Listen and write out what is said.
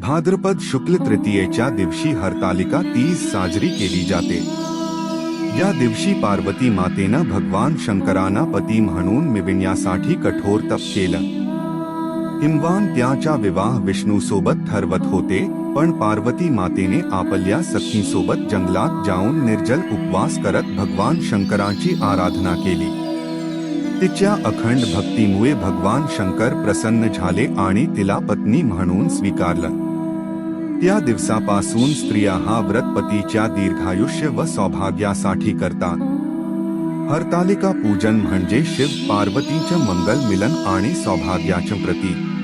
भाद्रपद शुक्ल तृतीयेच्या दिवशी हरतालिका तीज साजरी केली जाते. या दिवशी पार्वती मातेनं भगवान शंकरांना पती म्हणून मिळविण्यासाठी कठोर तप केलं. हिमवान त्याचा विवाह विष्णूसोबत ठरवत होते पण पार्वती मातेने आपल्या सखीसोबत जंगलात जाऊन निर्जल उपवास करत भगवान शंकराची आराधना केली. तिच्या अखंड भक्तीमुळे भगवान शंकर प्रसन्न झाले आणि तिला पत्नी म्हणून स्वीकारलं. त्या दिवसापासून स्त्रिया हा व्रत पतीच्या दीर्घायुष्य व सौभाग्यासाठी करतात. हरतालिका पूजन म्हणजे शिव पार्वतीचं मंगल मिलन आणि सौभाग्याचं प्रतीक.